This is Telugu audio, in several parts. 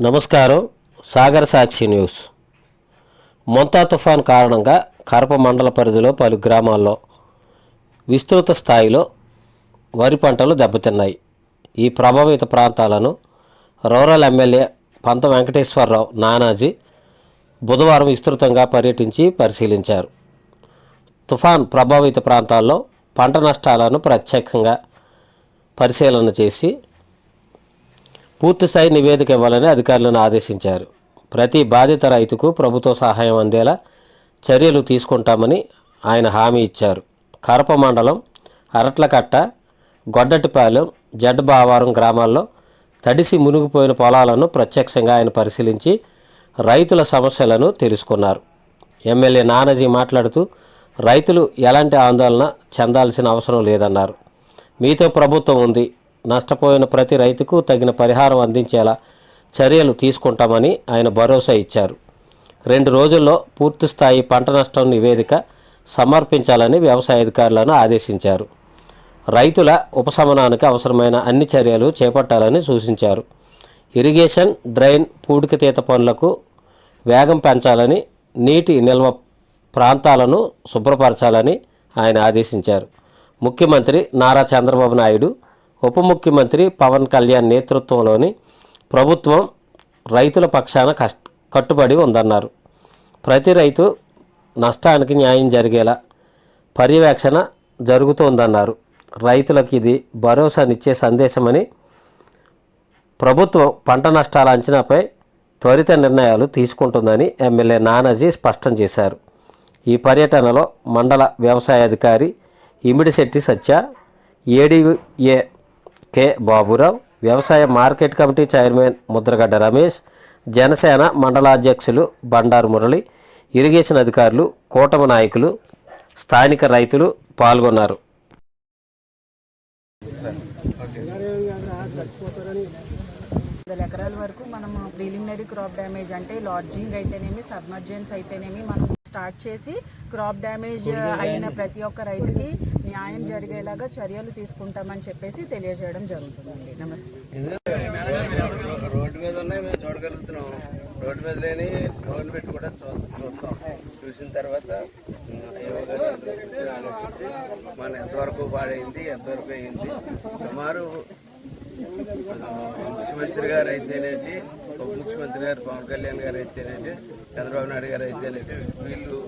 నమస్కారం సాగర సాక్షి న్యూస్. మొంతా తుఫాన్ కారణంగా కరప మండల పరిధిలో పలు గ్రామాల్లో విస్తృత స్థాయిలో వరి పంటలు దెబ్బతిన్నాయి. ఈ ప్రభావిత ప్రాంతాలను రూరల్ ఎమ్మెల్యే పంత వెంకటేశ్వరరావు నానాజీ బుధవారం విస్తృతంగా పర్యటించి పరిశీలించారు. తుఫాన్ ప్రభావిత ప్రాంతాల్లో పంట నష్టాలను ప్రత్యేకంగా పరిశీలన చేసి పూర్తిస్థాయి నివేదిక ఇవ్వాలని అధికారులను ఆదేశించారు. ప్రతి బాధిత రైతుకు ప్రభుత్వ సహాయం అందేలా చర్యలు తీసుకుంటామని ఆయన హామీ ఇచ్చారు. కరప మండలం అరట్లకట్ట గొడ్డటిపాలెం జడ్ బావారం గ్రామాల్లో తడిసి మునిగిపోయిన పొలాలను ప్రత్యక్షంగా ఆయన పరిశీలించి రైతుల సమస్యలను తెలుసుకున్నారు. ఎమ్మెల్యే నానాజీ మాట్లాడుతూ రైతులు ఎలాంటి ఆందోళన చెందాల్సిన అవసరం లేదన్నారు. మీతో ప్రభుత్వం ఉంది. నష్టపోయిన ప్రతి రైతుకు తగిన పరిహారం అందించేలా చర్యలు తీసుకుంటామని ఆయన భరోసా ఇచ్చారు. రెండు రోజుల్లో పూర్తిస్థాయి పంట నష్టం నివేదిక సమర్పించాలని వ్యవసాయ అధికారులను ఆదేశించారు. రైతుల ఉపశమనానికి అవసరమైన అన్ని చర్యలు చేపట్టాలని సూచించారు. ఇరిగేషన్ డ్రైన్ పూడికతీత పనులకు వేగం పెంచాలని నీటి నిల్వ ప్రాంతాలను శుభ్రపరచాలని ఆయన ఆదేశించారు. ముఖ్యమంత్రి నారా చంద్రబాబు నాయుడు ఉప ముఖ్యమంత్రి పవన్ కళ్యాణ్ నేతృత్వంలోని ప్రభుత్వం రైతుల పక్షాన కష్ట కట్టుబడి ఉందన్నారు. ప్రతి రైతు నష్టానికి న్యాయం జరిగేలా పర్యవేక్షణ జరుగుతోందన్నారు. రైతులకు ఇది భరోసానిచ్చే సందేశమని ప్రభుత్వం పంట నష్టాల అంచనాపై త్వరిత నిర్ణయాలు తీసుకుంటుందని ఎమ్మెల్యే నానాజీ స్పష్టం చేశారు. ఈ పర్యటనలో మండల వ్యవసాయాధికారి ఇమిడిశెట్టి సత్య ఏడీఏ కె. బాబురావు వ్యవసాయ market committee chairman Mudragadda Ramesh Janasena మండలాధ్యక్షులు Bandaru Murali irrigation అధికారులు కూటమి నాయకులు స్థానిక రైతులు పాల్గొన్నారు. వందల ఎకరాల వరకు మనం ప్రిలిమినరీ క్రాప్ డ్యామేజ్ అంటే లాడ్జింగ్ అయితేనేమి సబ్మర్జెన్స్ అయితేనేమి మనం స్టార్ట్ చేసి క్రాప్ డ్యామేజ్ అయిన ప్రతి ఒక్క రైతుకి న్యాయం జరిగేలాగా చర్యలు తీసుకుంటామని చెప్పేసి తెలియజేయడం జరుగుతుందండి. నమస్తే. రోడ్డు మీద ఉన్నాయి మేము చూడగలుగుతున్నాం. రోడ్డు మీద లేని డ్రోన్ పెట్టి కూడా చూ- చూస్తాం. చూసిన తర్వాత ఆలోచించి మన ఎంతవరకు పాడైంది ఎంతవరకు అయింది. సుమారు ముఖ్యమంత్రి గారు అయితేనేంటి ఉప ముఖ్యమంత్రి గారు పవన్ కళ్యాణ్ గారు అయితేనేంటి చంద్రబాబు నాయుడు గారు అయితేనేంటి వీళ్ళు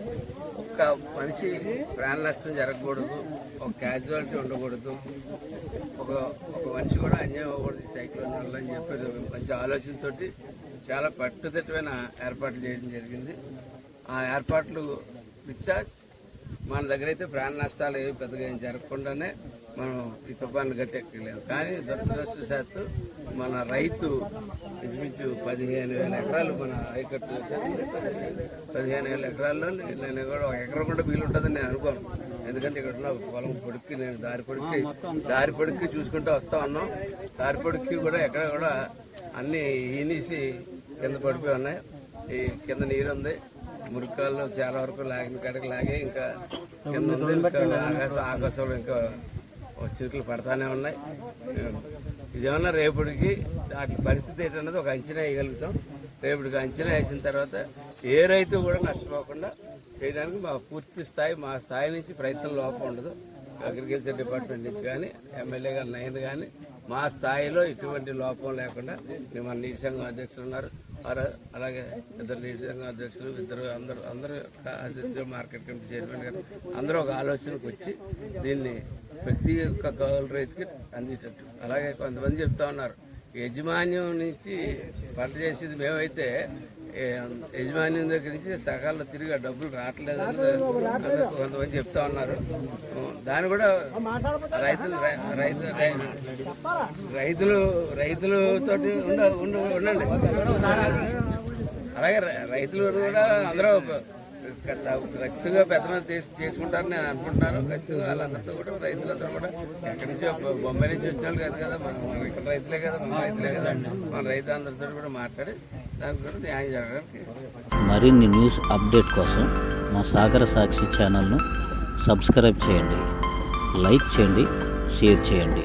ఒక్క మనిషి ప్రాణ నష్టం జరగకూడదు ఒక క్యాజువాలిటీ ఉండకూడదు. ఒక ఒక మనిషి కూడా అన్యాయం అవ్వకూడదు ఈ సైక్లోన్ వల్ల అని చెప్పేది మంచి ఆలోచనతో చాలా పట్టుదిట్టమైన ఏర్పాట్లు చేయడం జరిగింది. ఆ ఏర్పాట్లు ఇచ్చా మన దగ్గర అయితే ప్రాణ నష్టాలు ఏవి పెద్దగా ఏం జరగకుండానే మనం ఈ తుఫాను గట్టెక్కలేము కానీ దురదృష్టశాత్తు మన రైతు ఇంచుమించు పదిహేను వేల ఎకరాలు మన రైకట్టు పదిహేను వేల ఎకరాల్లో నేను కూడా ఒక ఎకరం కూడా మిగిలి ఉంటుందని నేను అనుకోను. ఎందుకంటే ఇక్కడ ఉన్న పొలం పొడికి నేను దారి పొడికి దారి పొడికి చూసుకుంటూ వస్తా ఉన్నాం. దారి పొడికి కూడా ఎక్కడ కూడా అన్ని ఈనేసి కింద పడిపోయి ఉన్నాయి. ఈ కింద నీరు ఉంది మురికాల్లో చాలా వరకు లాగిన కాడికి లాగే ఇంకా కింద ఉంది. ఇంకా ఆకాశం ఆకాశంలో ఇంకా చిరుకులు పడతానే ఉన్నాయి. ఇదేమన్నా రేపటికి వాటి పరిస్థితి ఏంటన్నది ఒక అంచనా వేయగలుగుతాం. రేపటికి అంచనా వేసిన తర్వాత ఏ రైతు కూడా నష్టపోకుండా చేయడానికి మా పూర్తి స్థాయి మా స్థాయి నుంచి ప్రయత్నం లోపం ఉండదు. అగ్రికల్చర్ డిపార్ట్మెంట్ నుంచి కానీ ఎమ్మెల్యే గారు నైన్ కానీ మా స్థాయిలో ఎటువంటి లోపం లేకుండా మేము మన నీటి సంఘం అధ్యక్షులు ఉన్నారు. వారు- అలాగే ఇద్దరు నీటి సంఘం అధ్యక్షులు ఇద్దరు అందరూ అందరూ అధ్యక్షులు మార్కెట్ కమిటీ చైర్మన్ గారు అందరూ ఒక ఆలోచనకు వచ్చి దీన్ని ప్రతి ఒక్క కౌలు రైతుకి అందేటట్టు అలాగే కొంతమంది చెప్తా ఉన్నారు యజమాన్యం నుంచి పంట చేసేది మేమైతే యజమాని దగ్గర నుంచి సకాలంలో తిరిగి ఆ డబ్బులు రావట్లేదు అని కొంతమంది చెప్తా ఉన్నారు. దాన్ని కూడా రైతులు రైతు రైతులు రైతులతో ఉండండి. అలాగే రైతులు కూడా అందరూ ఖచ్చితంగా పెద్ద మంది చేసి చేసుకుంటారని నేను అనుకుంటున్నాను. ఖచ్చితంగా వాళ్ళందరితో కూడా రైతులందరూ కూడా ఎక్కడి నుంచో బొ- బొంబాయి నుంచి వచ్చిన వాళ్ళు కాదు కదా మనం మనం ఇక్కడ రైతులే కదా మన రైతులే కదా మన రైతులందరితో కూడా మాట్లాడి మరిన్ని న్యూస్ అప్డేట్ కోసం మా సాగర సాక్షి ఛానల్ను సబ్స్క్రైబ్ చేయండి. లైక్ చేయండి షేర్ చేయండి.